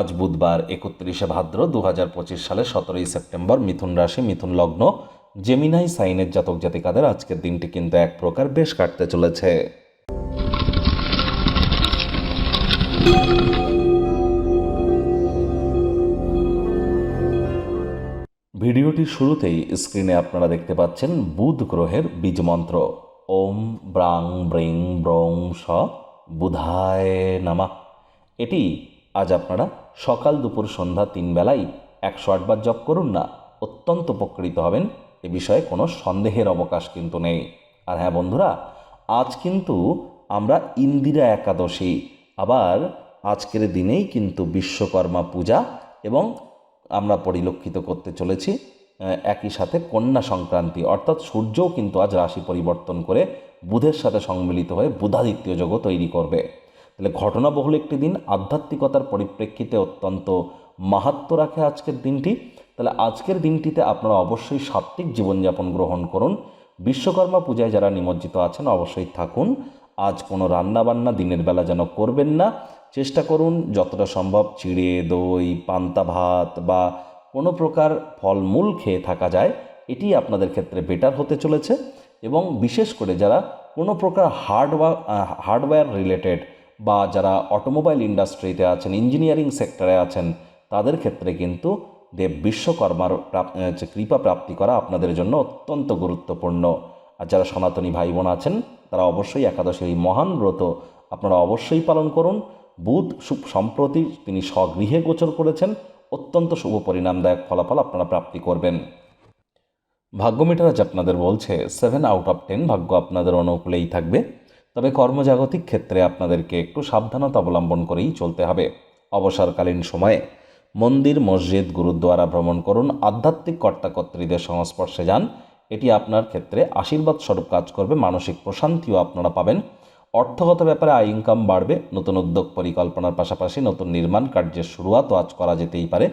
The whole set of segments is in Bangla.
আজ বুধবার, একত্রিশে ভাদ্র দু হাজার পঁচিশ সালে সতেরোই সেপ্টেম্বর, মিথুন রাশি, মিথুন লগ্ন, জেমিনাই সাইনের জাতক জাতিকাদের আজকের দিনটি কিন্তু এক প্রকার বেশ কাটতে চলেছে। ভিডিওটির শুরুতেই স্ক্রিনে আপনারা দেখতে পাচ্ছেন বুধ গ্রহের বীজ মন্ত্র। ওম ব্রাং ব্রিং ব্রং স বুধায় নামা। এটি আজ আপনারা সকাল দুপুর সন্ধ্যা তিন বেলায় একশো আটবার জপ করুন না, অত্যন্ত উপকৃত হবেন। এ বিষয়ে কোনো সন্দেহের অবকাশ কিন্তু নেই। আর হ্যাঁ বন্ধুরা, আজ কিন্তু আমরা ইন্দিরা একাদশী, আবার আজকের দিনেই কিন্তু বিশ্বকর্মা পূজা এবং আমরা পরিলক্ষিত করতে চলেছি একই সাথে কন্যা সংক্রান্তি। অর্থাৎ সূর্যও কিন্তু আজ রাশি পরিবর্তন করে বুধের সাথে সম্মিলিত হয়ে বুধাদিত্য যোগও তৈরি করবে। তাহলে ঘটনাবহুল একটি দিন আধ্যাত্মিকতার পরিপ্রেক্ষিতে অত্যন্ত মাহাত্ম রাখে আজকের দিনটি। তাহলে আজকের দিনটিতে আপনারা অবশ্যই সাত্ত্বিক জীবনযাপন গ্রহণ করুন। বিশ্বকর্মা পূজায় যারা নিমজ্জিত আছেন অবশ্যই থাকুন। আজ কোনো রান্নাবান্না দিনের বেলা যেন করবেন না। চেষ্টা করুন যতটা সম্ভব চিড়ে, দই, পান্তা ভাত বা কোনো প্রকার ফলমূল খেয়ে থাকা যায়। এটি আপনাদের ক্ষেত্রে বেটার হতে চলেছে। এবং বিশেষ করে যারা কোনো প্রকার হার্ডওয়ার হার্ডওয়্যার রিলেটেড বা যারা অটোমোবাইল ইন্ডাস্ট্রিতে আছেন, ইঞ্জিনিয়ারিং সেক্টরে আছেন, তাদের ক্ষেত্রে কিন্তু দেব বিশ্বকর্মার কৃপা প্রাপ্তি করা আপনাদের জন্য অত্যন্ত গুরুত্বপূর্ণ। আর যারা সনাতনী ভাই বোন আছেন, তারা অবশ্যই একাদশীর এই মহান ব্রত আপনারা অবশ্যই পালন করুন। বুধ সম্প্রতি তিনি স্বগৃহে গোচর করেছেন, অত্যন্ত শুভ পরিণামদায়ক ফলাফল আপনারা প্রাপ্তি করবেন। ভাগ্য মিটার আজ আপনাদের বলছে সেভেন আউট অফ টেন ভাগ্য আপনাদের অনুকূলেই থাকবে। তবে কর্মজাগতিক ক্ষেত্রে আপনাদেরকে একটু সাবধানতা অবলম্বন করেই চলতে হবে। অবসরকালীন সময়ে মন্দির, মসজিদ, গুরুদ্বারা ভ্রমণ করুন, আধ্যাত্মিক কর্তাকর্ত্রীদের সংস্পর্শে যান। এটি আপনার ক্ষেত্রে আশীর্বাদ স্বরূপ কাজ করবে, মানসিক প্রশান্তিও আপনারা পাবেন। অর্থগত ব্যাপারে আয় ইনকাম বাড়বে, নতুন উদ্যোগ পরিকল্পনার পাশাপাশি নতুন নির্মাণ কার্যের শুরুয়াতও আজ করা যেতেই পারে।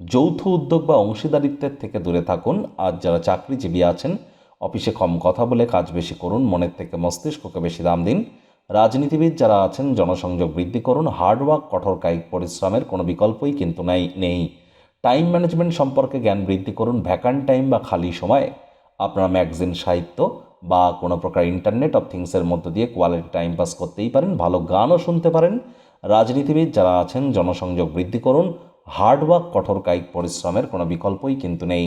যৌথ উদ্যোগ বা অংশীদারিত্বের থেকে দূরে থাকুন। আজ যারা চাকরিজীবী আছেন অফিসে কম কথা বলে কাজ বেশি করুন, মনের থেকে মস্তিষ্ককে বেশি দাম দিন। রাজনীতিবিদ যারা আছেন, জনসংযোগ বৃদ্ধি করুন হার্ডওয়ার্ক কঠোর কায়িক পরিশ্রমের কোনো বিকল্পই কিন্তু নাই, নেই। টাইম ম্যানেজমেন্ট সম্পর্কে জ্ঞান বৃদ্ধি করুন ভ্যাকান্ট টাইম বা খালি সময়। আপনারা ম্যাগাজিন সাহিত্য বা কোনো প্রকার ইন্টারনেট অফ থিংসের মধ্য দিয়ে কোয়ালিটি টাইম পাস করতেই পারেন, ভালো গানও শুনতে পারেন। রাজনীতিবিদ যারা আছেন, জনসংযোগ বৃদ্ধি করুন হার্ডওয়ার্ক কঠোর কায়িক পরিশ্রমের কোনো বিকল্পই কিন্তু নেই।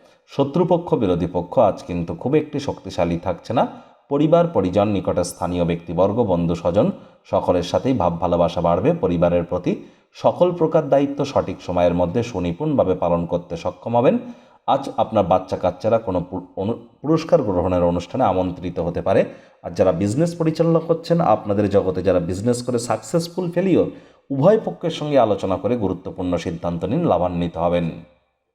শত্রুপক্ষ, বিরোধী পক্ষ আজ কিন্তু খুব একটি শক্তিশালী থাকছে না। পরিবার, পরিজন, নিকটে স্থানীয় ব্যক্তিবর্গ, বন্ধু, স্বজন, সকলের সাথেই ভাব, ভালোবাসা বাড়বে। পরিবারের প্রতি সকল প্রকার দায়িত্ব সঠিক সময়ের মধ্যে সুনিপুণভাবে পালন করতে সক্ষম হবেন। আজ আপনার বাচ্চা কাচ্চারা কোনো পুরস্কার গ্রহণের অনুষ্ঠানে আমন্ত্রিত হতে পারে। আর যারা বিজনেস পরিচালনা করছেন, আপনাদের জগতে যারা বিজনেস করে সাকসেসফুল ফেলিও উভয় পক্ষের সঙ্গে আলোচনা করে গুরুত্বপূর্ণ সিদ্ধান্ত নিন, লাভান্বিত হবেন।